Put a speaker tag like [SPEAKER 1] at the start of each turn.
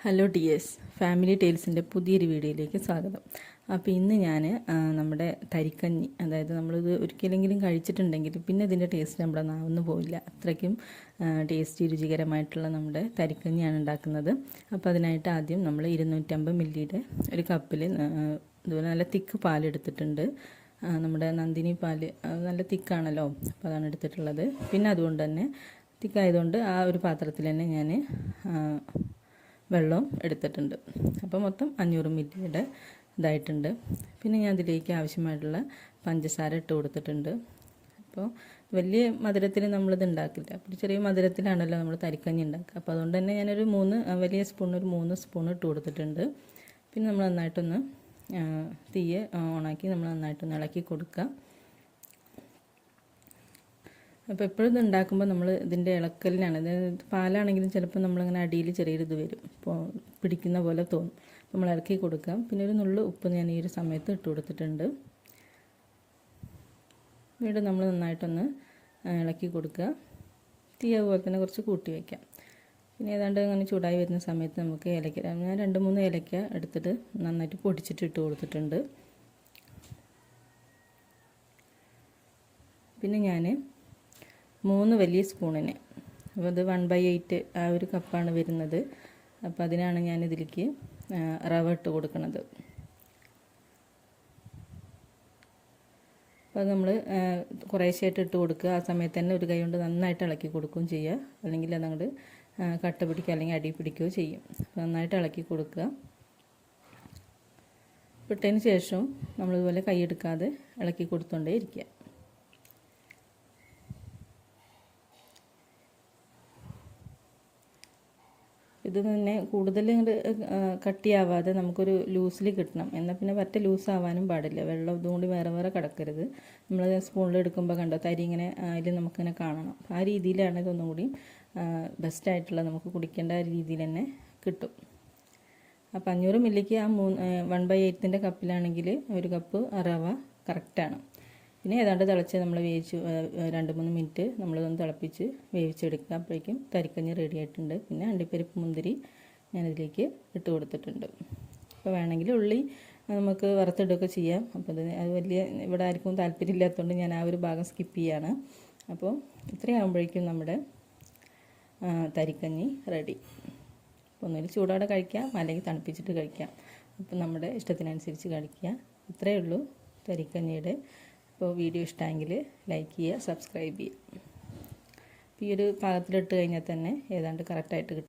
[SPEAKER 1] Hello S family ടേൽസിന്റെ പുതിയൊരു വീഡിയോയിലേക്ക് സ്വാഗതം. അപ്പോൾ ഇന്ന് ഞാൻ നമ്മുടെ തരിക്കഞ്ഞി അതായത് നമ്മളിത് ഒരിക്കലെങ്കിലും കഴിച്ചിട്ടുണ്ടെങ്കിൽ പിന്നെ ഇതിന്റെ ടേസ്റ്റ് നമ്മുടെ നാവൊന്നും പോയില്ല അത്രയ്ക്കും ടേസ്റ്റി രുചികരമായിട്ടുള്ള നമ്മുടെ തരിക്കഞ്ഞിയാണ് ഉണ്ടാക്കുന്നത്. അപ്പോൾ അതിനായിട്ട് ആദ്യം നമ്മൾ ഇരുന്നൂറ്റമ്പത് മില്ലിയുടെ ഒരു കപ്പിൽ ഇതുപോലെ നല്ല തിക്ക് പാലെടുത്തിട്ടുണ്ട്. നമ്മുടെ നന്ദിനി പാൽ നല്ല തിക്കാണല്ലോ അപ്പോൾ അതാണ് എടുത്തിട്ടുള്ളത്. പിന്നെ അതുകൊണ്ട് തന്നെ തിക്കായതുകൊണ്ട് ആ ഒരു പാത്രത്തിൽ തന്നെ ഞാൻ വെള്ളവും എടുത്തിട്ടുണ്ട്. അപ്പോൾ മൊത്തം അഞ്ഞൂറ് മില്ലിയുടെ ഇതായിട്ടുണ്ട്. പിന്നെ ഞാൻ അതിലേക്ക് ആവശ്യമായിട്ടുള്ള പഞ്ചസാര ഇട്ട് കൊടുത്തിട്ടുണ്ട്. അപ്പോൾ വലിയ മധുരത്തിൽ നമ്മളിത് ഉണ്ടാക്കില്ല. അപ്പോൾ ചെറിയ മധുരത്തിലാണല്ലോ നമ്മൾ തരിക്കഞ്ഞി ഉണ്ടാക്കുക. അപ്പോൾ അതുകൊണ്ട് തന്നെ ഞാനൊരു മൂന്ന് വലിയ സ്പൂൺ ഒരു മൂന്ന് സ്പൂൺ ഇട്ട് കൊടുത്തിട്ടുണ്ട്. പിന്നെ നമ്മൾ നന്നായിട്ടൊന്ന് തീയെ ഓണാക്കി നമ്മൾ നന്നായിട്ടൊന്ന് ഇളക്കി കൊടുക്കുക. അപ്പോൾ എപ്പോഴും ഇത് ഉണ്ടാക്കുമ്പോൾ നമ്മൾ ഇതിന്റെ ഇളക്കലിനാണ്. അതായത് പാലാണെങ്കിലും ചിലപ്പോൾ നമ്മളിങ്ങനെ അടിയിൽ ചെറിയൊരു ഇത് വരും. ഇപ്പോൾ പിടിക്കുന്ന പോലെ തോന്നും. നമ്മൾ ഇളക്കി കൊടുക്കാം പിന്നെ ഒരു നുള്ളു ഉപ്പ് ഞാൻ ഈ ഒരു സമയത്ത് ഇട്ട് കൊടുത്തിട്ടുണ്ട്. വീണ്ടും നമ്മൾ നന്നായിട്ടൊന്ന് ഇളക്കി കൊടുക്കുക. തീ അതുപോലെ തന്നെ കുറച്ച് കൂട്ടി വയ്ക്കാം പിന്നെ ഏതാണ്ട് അങ്ങനെ ചൂടായി വരുന്ന സമയത്ത് നമുക്ക് ഏലക്ക ഞാൻ രണ്ട് മൂന്ന് ഏലക്ക എടുത്തിട്ട് നന്നായിട്ട് പൊടിച്ചിട്ട് ഇട്ട് കൊടുത്തിട്ടുണ്ട്. പിന്നെ ഞാൻ മൂന്ന് വലിയ സ്പൂണിന്. അപ്പോൾ അത് വൺ ബൈ എയ്റ്റ് ആ ഒരു കപ്പാണ് വരുന്നത്. അപ്പോൾ അതിനാണ് ഞാൻ ഇതിലേക്ക് റവ ഇട്ട് കൊടുക്കുന്നത്. അപ്പോൾ നമ്മൾ കുറേശ്ശായിട്ട് ഇട്ട് കൊടുക്കുക. ആ സമയത്ത് തന്നെ ഒരു കൈ കൊണ്ട് നന്നായിട്ട് ഇളക്കി കൊടുക്കുകയും ചെയ്യുക. അല്ലെങ്കിൽ അതങ്ങോട്ട് കട്ട പിടിക്കുക അല്ലെങ്കിൽ അടി പിടിക്കുകയോ ചെയ്യും. നന്നായിട്ട് ഇളക്കി കൊടുക്കുക. ഇട്ടതിന് ശേഷം നമ്മളിതുപോലെ കൈയെടുക്കാതെ ഇളക്കി കൊടുത്തോണ്ടേ ഇരിക്കുക. ഇത് തന്നെ കൂടുതൽ കട്ടിയാവാതെ നമുക്കൊരു ലൂസിൽ കിട്ടണം. എന്നാൽ പിന്നെ പറ്റ ലൂസാവാനും പാടില്ല. വെള്ളം ഇതുകൊണ്ട് വേറെ വേറെ കിടക്കരുത്. നമ്മൾ സ്പൂണിൽ എടുക്കുമ്പോൾ കണ്ടോ തരി ഇങ്ങനെ അതിൽ നമുക്കിങ്ങനെ കാണണം. ആ രീതിയിലാണ് ഇതൊന്നും കൂടി ബെസ്റ്റ് ആയിട്ടുള്ള നമുക്ക് കുടിക്കേണ്ട രീതിയിൽ തന്നെ കിട്ടും. അപ്പം അഞ്ഞൂറ് മില്ലിക്ക് ആ മൂന്ന് വൺ ബൈ എയ്റ്റിന്റെ കപ്പിലാണെങ്കിൽ ഒരു കപ്പ് റവ കറക്റ്റാണ് പിന്നെ ഏതാണ്ട് തിളച്ച് നമ്മൾ വേവിച്ച് രണ്ട് മൂന്ന് മിനിറ്റ് നമ്മളിതൊന്ന് തിളപ്പിച്ച് വേവിച്ചെടുക്കുക. അപ്പോഴേക്കും തരിക്കഞ്ഞ് റെഡി ആയിട്ടുണ്ട്. പിന്നെ അണ്ടിപ്പരിപ്പ് മുന്തിരി ഞാനിതിലേക്ക് ഇട്ട് കൊടുത്തിട്ടുണ്ട്. അപ്പോൾ വേണമെങ്കിൽ ഉള്ളി നമുക്ക് വറുത്തിടുകയൊക്കെ ചെയ്യാം. അപ്പോൾ അത് അത് വലിയ ഇവിടെ ആർക്കും താല്പര്യമില്ലാത്തതുകൊണ്ട് ഞാൻ ആ ഒരു ഭാഗം സ്കിപ്പ് ചെയ്യാണ്. അപ്പോൾ ഇത്രയാകുമ്പോഴേക്കും നമ്മുടെ തരിക്കഞ്ഞി റെഡി അപ്പോൾ ഒന്നുകിൽ ചൂടോടെ കഴിക്കാം അല്ലെങ്കിൽ തണുപ്പിച്ചിട്ട് കഴിക്കാം. അപ്പോൾ നമ്മുടെ ഇഷ്ടത്തിനനുസരിച്ച് കഴിക്കുക. ഇത്രയേ ഉള്ളൂ തരിക്കഞ്ഞിയുടെ അപ്പോൾ വീഡിയോ ഇഷ്ടമെങ്കിൽ ലൈക്ക് ചെയ്യുക സബ്സ്ക്രൈബ് ചെയ്യുക. അപ്പോൾ ഈ ഒരു പാകത്തിലിട്ട് കഴിഞ്ഞാൽ തന്നെ ഏതാണ്ട് കറക്റ്റായിട്ട് കിട്ടും.